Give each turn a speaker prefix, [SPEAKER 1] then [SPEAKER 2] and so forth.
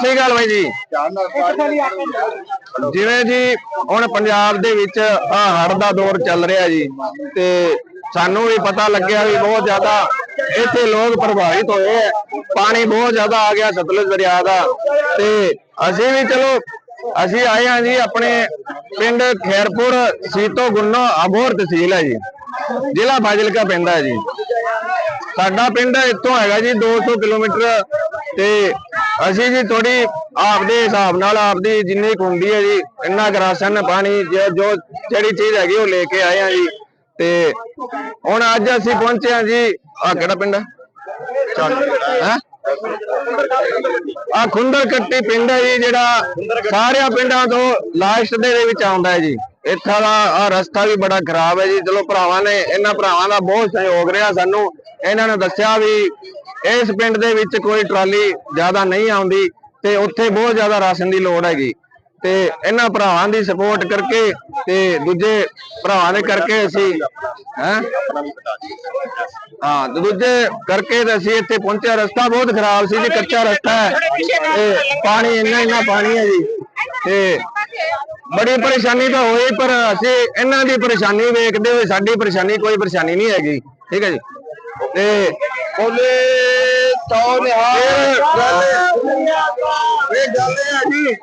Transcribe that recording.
[SPEAKER 1] ਸ੍ਰੀ ਅਕਾਲ ਬਾਈ ਜੀ। ਜਿਵੇਂ ਜੀ ਹੁਣ ਪੰਜਾਬ ਦੇ ਵਿੱਚ ਆ ਹੜ੍ਹ ਦਾ ਦੌਰ ਚੱਲ ਰਿਹਾ ਜੀ ਤੇ ਸਾਨੂੰ ਵੀ ਪਤਾ ਲੱਗਿਆ ਵੀ ਬਹੁਤ ਜ਼ਿਆਦਾ ਇੱਥੇ ਲੋਕ ਪ੍ਰਭਾਵਿਤ ਹੋਏ ਪਾਣੀ ਬਹੁਤ ਜ਼ਿਆਦਾ ਆ ਗਿਆ ਸਤਲੁਜ ਦਰਿਆ ਦਾ ਤੇ ਅਸੀਂ ਵੀ ਚਲੋ ਅਸੀਂ ਆਏ ਹਾਂ ਜੀ ਆਪਣੇ ਪਿੰਡ ਖੈਰਪੁਰ ਸੀਤੋ ਗੁੰਨੋ ਅਬੋਰ ਤਹਿਸੀਲ ਹੈ ਜੀ। ਜ਼ਿਲ੍ਹਾ ਫਾਜ਼ਿਲਕਾ ਪੈਂਦਾ ਹੈ ਜੀ। ਸਾਡਾ ਪਿੰਡ ਇੱਥੋਂ ਹੈਗਾ ਜੀ 200 ਕਿਲੋਮੀਟਰ ਤੇ ਅਸੀਂ ਜੀ ਥੋੜੀ ਆਪਦੇ ਹਿਸਾਬ ਨਾਲ ਆਪਦੀ ਜਿੰਨੀ ਕੁ ਹੈ ਜੀ, ਇੰਨਾ ਕੁ ਰਾਸ਼ਨ ਪਾਣੀ ਜੋ ਜਿਹੜੀ ਚੀਜ਼ ਹੈਗੀ ਉਹ ਲੈ ਕੇ ਆਏ ਆ ਜੀ। ਤੇ ਹੁਣ ਅੱਜ ਅਸੀਂ ਪਹੁੰਚੇ ਆ ਜੀ ਆ ਕਿਹੜਾ ਪਿੰਡ ਹੈ? ਹੈਂ? ਆ ਖੁੰਦਰ ਕੱਟੀ ਪਿੰਡ ਹੈ ਜੀ, ਜਿਹੜਾ ਸਾਰਿਆਂ ਪਿੰਡਾਂ ਤੋਂ ਲਾਸਟ ਦੇ ਦੇ ਵਿੱਚ ਆਉਂਦਾ ਹੈ ਜੀ। ਇੱਥਾ ਦਾ ਆ ਰਸਤਾ ਵੀ ਬੜਾ ਖਰਾਬ ਹੈ ਜੀ। ਚਲੋ ਭਰਾਵਾਂ ਨੇ, ਇਹਨਾਂ ਭਰਾਵਾਂ ਦਾ ਬਹੁਤ ਸਹਿਯੋਗ ਰਿਹਾ ਸਾਨੂੰ। ਇਹਨਾਂ ਨੇ ਦੱਸਿਆ ਵੀ ਇਸ ਪਿੰਡ ਦੇ ਵਿੱਚ ਕੋਈ ਟਰਾਲੀ ਜ਼ਿਆਦਾ ਨਹੀਂ ਆਉਂਦੀ ਤੇ ਉੱਥੇ ਬਹੁਤ ਜ਼ਿਆਦਾ ਰਾਸ਼ਨ ਦੀ ਲੋੜ ਹੈਗੀ। ਤੇ ਇਹਨਾਂ ਭਰਾਵਾਂ ਦੀ ਸਪੋਰਟ ਕਰਕੇ ਤੇ ਦੂਜੇ ਭਰਾਵਾਂ ਦੇ ਕਰਕੇ ਅਸੀਂ, ਹੈ? ਹਾਂ ਦੂਜੇ ਕਰਕੇ ਤੇ ਅਸੀਂ ਇੱਥੇ ਪਹੁੰਚਿਆ। ਰਸਤਾ ਬਹੁਤ ਖਰਾਬ ਸੀ ਜੀ, ਕੱਚਾ ਰਸਤਾ ਹੈ। ਤੇ ਪਾਣੀ ਇੰਨਾ ਇੰਨਾ ਪਾਣੀ ਹੈ ਜੀ। ਤੇ ਬੜੀ ਪਰੇਸ਼ਾਨੀ ਤਾਂ ਹੋਈ, ਪਰ ਅਸੀਂ ਇਹਨਾਂ ਦੀ ਪਰੇਸ਼ਾਨੀ ਵੇਖਦੇ ਹੋਏ ਸਾਡੀ ਪਰੇਸ਼ਾਨੀ, ਕੋਈ ਪਰੇਸ਼ਾਨੀ ਨਹੀਂ ਹੈਗੀ। ਠੀਕ ਹੈ ਜੀ। ਤੇ ਬੋਲੇ ਤੋ ਨਿਹਾਲ। ਇਹ ਗੱਲ ਹੈ ਜੀ।